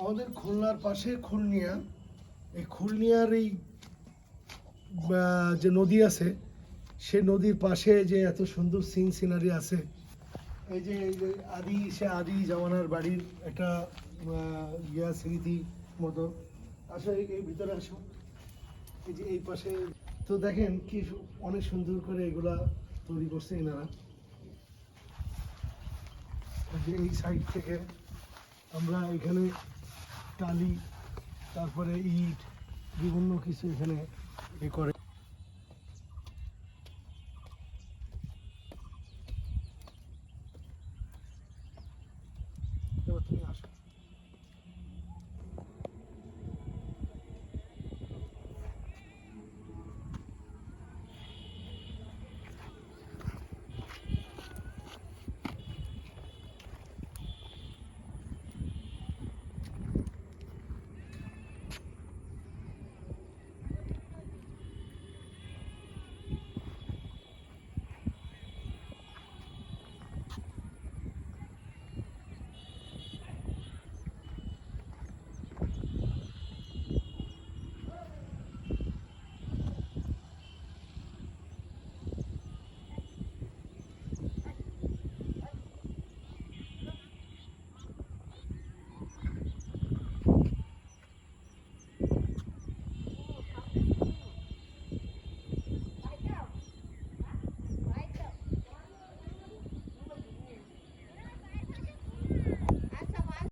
আমাদের খুলনার পাশে খুলনিয়া। এই খুলনিয়ার এই যে নদী আছে সে নদীর পাশে যে এত সুন্দর সিন সিনারি আছে, এই যে আদি, সে আদি জামানার বাড়ির একটা ইয়া স্মৃতি মতো। আসো, এই ভিতরে আসো। এই যে এই পাশে, তো দেখেন কি অনেক সুন্দর করে এগুলা তৈরি করছে এনারা। এই সাইড থেকে আমরা এখানে টালি তারপরে ইট বিভিন্ন কিছু এখানে এ করে। তুমি আসো।